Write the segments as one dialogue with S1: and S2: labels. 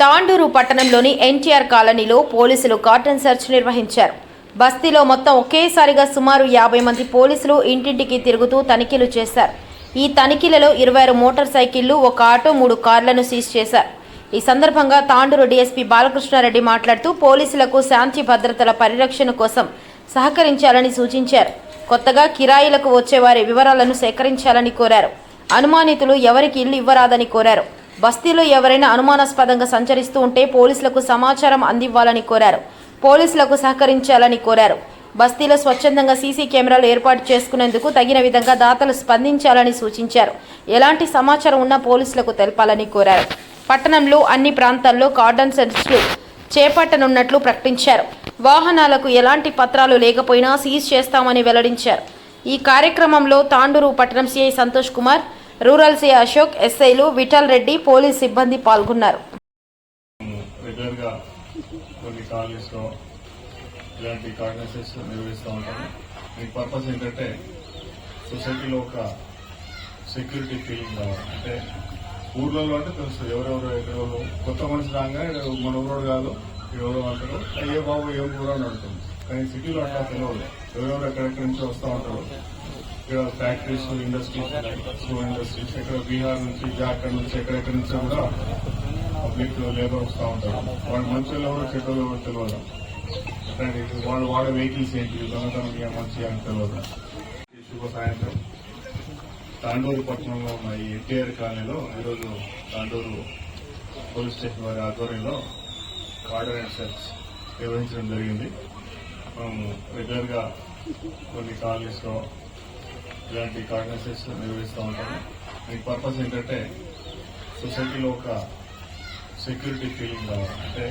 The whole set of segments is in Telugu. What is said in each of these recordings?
S1: తాండూరు పట్టణంలోని ఎన్టీఆర్ కాలనీలో పోలీసులు కాటన్ సెర్చ్ నిర్వహించారు. బస్తీలో మొత్తం ఒకేసారిగా సుమారు యాభై మంది పోలీసులు ఇంటింటికి తిరుగుతూ తనిఖీలు చేశారు. ఈ తనిఖీలలో ఇరవై ఆరు మోటార్ సైకిళ్ళు ఒక ఆటో మూడు కార్లను సీజ్ చేశారు. ఈ సందర్భంగా తాండూరు డీఎస్పీ బాలకృష్ణారెడ్డి మాట్లాడుతూ పోలీసులకు శాంతి భద్రతల పరిరక్షణ కోసం సహకరించాలని సూచించారు. కొత్తగా కిరాయిలకు వచ్చేవారి వివరాలను సేకరించాలని కోరారు. అనుమానితులు ఎవరికి ఇల్లు ఇవ్వరాదని కోరారు. బస్తీలో ఎవరైనా అనుమానాస్పదంగా సంచరిస్తూ ఉంటే పోలీసులకు సమాచారం అందివ్వాలని కోరారు. పోలీసులకు సహకరించాలని కోరారు. బస్తీలో స్వచ్ఛందంగా సీసీ కెమెరాలు ఏర్పాటు చేసుకునేందుకు తగిన విధంగా దాతలు స్పందించాలని సూచించారు. ఎలాంటి సమాచారం ఉన్నా పోలీసులకు తెలపాలని కోరారు. పట్టణంలో అన్ని ప్రాంతాల్లో కార్డన్ సెన్స్లు చేపట్టనున్నట్లు ప్రకటించారు. వాహనాలకు ఎలాంటి పత్రాలు లేకపోయినా సీజ్ చేస్తామని వెల్లడించారు. ఈ కార్యక్రమంలో తాండూరు పట్టణం CI Santosh Kumar rural C Ashok ఎస్ఐలు విఠల్ రెడ్డి పోలీస్ సిబ్బంది పాల్గొన్నారు.
S2: ఇలాంటి కార్డినెన్సెస్ నిర్వహిస్తూ ఉంటాము దీని పర్పస్ ఏంటంటే సొసైటీలో ఒక సెక్యూరిటీ ఫీలింగ్ కావాలి అంటే ఊర్లలో అంటే తెలుస్తుంది ఎవరెవరు ఎక్కడెవరు కొత్త మనిషి రాగానే మన ఊరోడు కాదు ఎవరో అంటారు. అయ్యే బాబు ఏం కూడా అని అడుగుతుంది కానీ సిటీలో అట్లా తెలియదు ఎవరెవరు ఎక్కడెక్కడి నుంచి వస్తూ ఉంటారు ఇక్కడ ఫ్యాక్టరీస్ ఇండస్ట్రీస్ స్లో ఇండస్ట్రీస్ ఇక్కడ బీహార్ నుంచి జార్ఖండ్ నుంచి ఎక్కడెక్కడి నుంచి కూడా పబ్లిక్ లేబర్ వస్తూ ఉంటారు. వాళ్ళు మంచిలో ఎవరు చెడ్డ ఎవరు తెలియదు వాళ్ళు వాడే వెహికల్స్ ఏంటి? దొంగతనం ఏ మంచి అని తెలియదు శుభ సాయంత్రం తాండూరు పట్టణంలో ఉన్న ఈ ఎన్టీఆర్ కాలనీలో ఈరోజు తాండూరు పోలీస్ స్టేషన్ వారి ఆధ్వర్యంలో కార్డర్ అండ్ సెర్చ్ నిర్వహించడం జరిగింది. మనము రెగ్యులర్గా కొన్ని కాలనీస్లో ఇలాంటి కార్డినెన్సెస్ నిర్వహిస్తూ ఉంటాము దీని పర్పస్ ఏంటంటే సొసైటీలో ఒక సెక్యూరిటీ ఫీలింగ్ కావాలి అంటే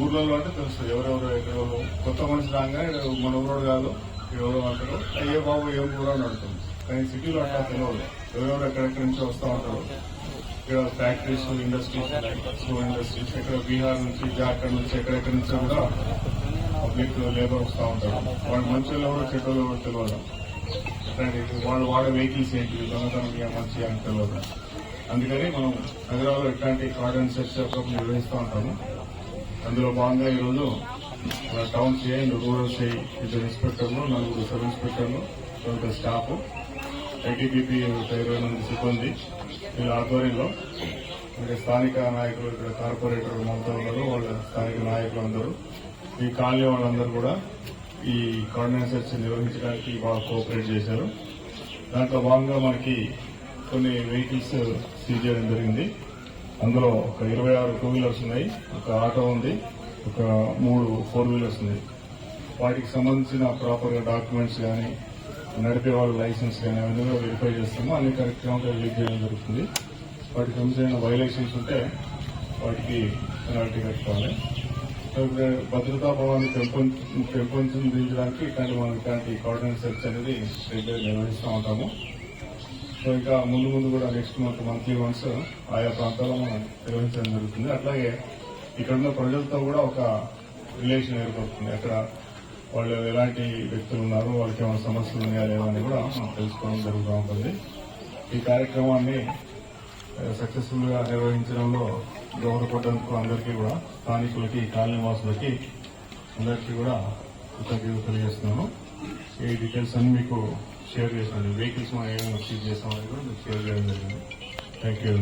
S2: ఊర్లలో అంటే తెలుస్తుంది ఎవరెవరు ఎక్కడో కొత్త మనిషి రాగానే మన ఊరోడు కాదు ఎవరో అంటారు అయ్యే బాబు ఏం కూడా అని అడుగుతుంది కానీ సిటీలో అంటే తెలియదు ఎవరెవరు ఎక్కడెక్కడి నుంచి వస్తూ ఉంటారు. ఇక్కడ ఫ్యాక్టరీస్ ఇండస్ట్రీస్ స్లో ఇండస్ట్రీస్ ఇక్కడ బీహార్ నుంచి జార్ఖండ్ నుంచి ఎక్కడెక్కడి నుంచి కూడా పబ్లిక్ లేబర్ వస్తూ ఉంటారు. వాళ్ళు మంచి ఎవరు చెడ్డ ఎవరు తెలియదు వాళ్ళు వాడే వెహికల్స్ ఏంటి దొంగతనం ఏ మంచి అని తెలియదు? అందుకని మనం నగరాల్లో ఇట్లాంటి కార్డన్ సెర్చ్ అప్పుడప్పుడు నిర్వహిస్తూ ఉంటాము. అందులో భాగంగా ఈరోజు టౌన్ సిఐ రూరల్ సిఐ ఇద్దరు ఇన్స్పెక్టర్లు నలుగురు సబ్ ఇన్స్పెక్టర్లు కొంత స్టాఫ్ ఐటీబీపీ ఒక ఇరవై మంది సిబ్బంది వీళ్ళ ఆధ్వర్యంలో ఇక్కడ స్థానిక నాయకులు ఇక్కడ కార్పొరేటర్ మొత్తం ఉన్నారు వాళ్ళ స్థానిక నాయకులు అందరూ ఈ కాలనీ వాళ్ళందరూ కూడా ఈ కార్డినెన్స్ సెర్చ్ నిర్వహించడానికి బాగా కోఆపరేట్ చేశారు. దాంట్లో భాగంగా మనకి కొన్ని వెహికల్స్ సీజ్ చేయడం జరిగింది. అందులో ఒక ఇరవై ఆరు టూ వీలర్స్ ఉన్నాయి ఒక ఆటో ఉంది ఒక మూడు ఫోర్ వీలర్స్ ఉన్నాయి. వాటికి సంబంధించిన ప్రాపర్గా డాక్యుమెంట్స్ కానీ నడిపే వాళ్ళ లైసెన్స్ కానీ అవన్నీ కూడా వెరిఫై చేస్తాము. అన్ని కరెక్ట్గా ఉంటే చేయడం జరుగుతుంది. వాటికి సంబంధించిన వైలేషన్స్ ఉంటే వాటికి పెనాల్టీ కట్టుకోవాలి భద్రతా భావాన్ని పెంపొంది పెంపొందించడానికి ఇట్లాంటి మనం ఇట్లాంటి కార్డినెన్స్ సెర్చ్ అనేది రెగ్యులర్ నిర్వహిస్తూ ఉంటాము. సో ఇంకా ముందు ముందు కూడా నెక్స్ట్ మంత్ మంత్లీ వన్స్ ఆయా ప్రాంతాల్లో మనం నిర్వహించడం జరుగుతుంది. అట్లాగే ఇక్కడ ఉన్న ప్రజలతో కూడా ఒక రిలేషన్ ఏర్పడుతుంది. అక్కడ వాళ్ళు ఎలాంటి వ్యక్తులు ఉన్నారు వాళ్ళకి ఏమైనా సమస్యలు ఉన్నాయా లేవా అని కూడా మనం తెలుసుకోవడం జరుగుతూ ఉంటుంది. ఈ కార్యక్రమాన్ని సక్సెస్ఫుల్గా నిర్వహించడంలో దోహదపడడానికి అందరికీ కూడా స్థానికులకి కాలనీ వాసులకి అందరికీ కూడా కృతజ్ఞతలు తెలియజేస్తున్నాను. ఈ డీటెయిల్స్ అన్ని మీకు షేర్ చేశాను వెహికల్స్ మనం ఏమైనా సీజ్ చేస్తామని కూడా మీకు షేర్ చేయడం జరిగింది. Thank you